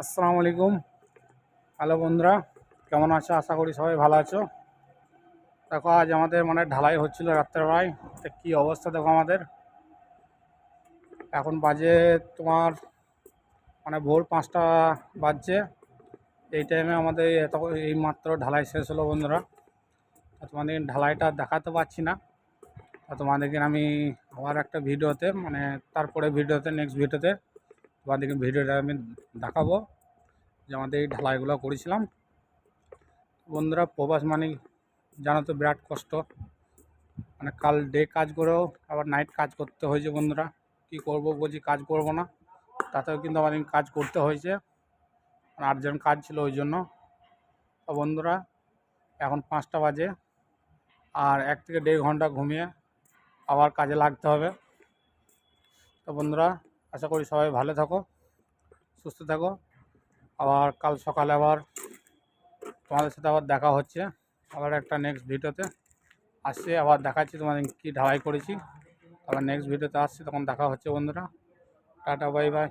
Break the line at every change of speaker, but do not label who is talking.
আসসালামু আলাইকুম। হ্যালো বন্ধুরা, কেমন আছো? আশা করি সবাই ভালো আছো। দেখো, আজ আমাদের মানে ঢালাই হচ্ছিল রাত্রেবেলায়। তা কী অবস্থা দেখো আমাদের। এখন বাজে তোমার মানে ভোর পাঁচটা বাজছে। এই টাইমে আমাদের এত এই মাত্র ঢালাই শেষ হলো বন্ধুরা। তোমাদের ঢালাইটা দেখাতে পারছি না। তোমাদেরকে আমি আবার একটা ভিডিওতে মানে তারপরে ভিডিওতে নেক্সট ভিডিওতে তোমাদেরকে ভিডিওটা আমি দেখাবো যে আমাদের এই ঢালাইগুলো করেছিলাম। বন্ধুরা, প্রবাস মানে জানো তো বিরাট কষ্ট। মানে কাল ডে কাজ করেও, আবার নাইট কাজ করতে হয়েছে বন্ধুরা। কি করব বলছি, কাজ করব না। তাতেও কিন্তু আমাদের কাজ করতে হয়েছে। আর্জেন্ট কাজ ছিল ওই জন্য। তো বন্ধুরা, এখন পাঁচটা বাজে। আর এক থেকে দেড় ঘণ্টা ঘুমিয়ে আবার কাজে লাগতে হবে। তো বন্ধুরা আশা করি সবাই ভালো থাকো, সুস্থ থাকো। আবার কাল সকালে আবার তোমাদের সাথে আবার দেখা হচ্ছে, আবার একটা নেক্সট ভিডিওতে আসছে, আবার দেখাচ্ছি তোমাদের কী ঢালাই করেছি। আবার নেক্সট ভিডিওতে আসছে, তখন দেখা হচ্ছে বন্ধুরা। Tata bye bye